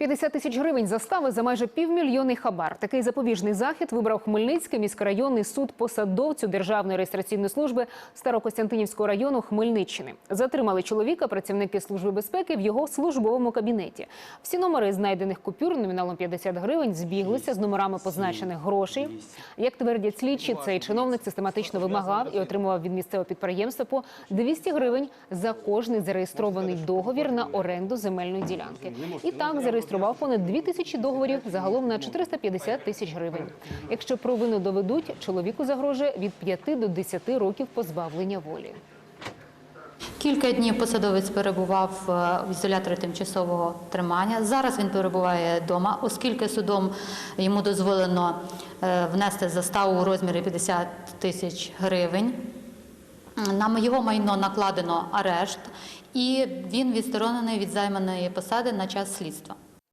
50 тисяч гривень застави за майже півмільйонний хабар. Такий запобіжний захід вибрав Хмельницький міськрайонний суд посадовцю Державної реєстраційної служби Старокостянтинівського району Хмельниччини. Затримали чоловіка працівники служби безпеки в його службовому кабінеті. Всі номери знайдених купюр номіналом 50 гривень збіглися з номерами позначених грошей. Як твердять слідчі, цей чиновник систематично вимагав і отримував від місцевого підприємства по 200 гривень за кожний зареєстрований договір на оренду земельної ділянки. І так зареєстрував понад 2 тисячі договорів загалом на 450 тисяч гривень. Якщо провину доведуть, чоловіку загрожує від 5 до 10 років позбавлення волі. Кілька днів посадовець перебував е, в ізоляторі тимчасового тримання. Зараз він перебуває вдома, оскільки судом йому дозволено е, внести заставу у розмірі 50 тисяч гривень. На його майно накладено арешт, і він відсторонений від займаної посади на час слідства.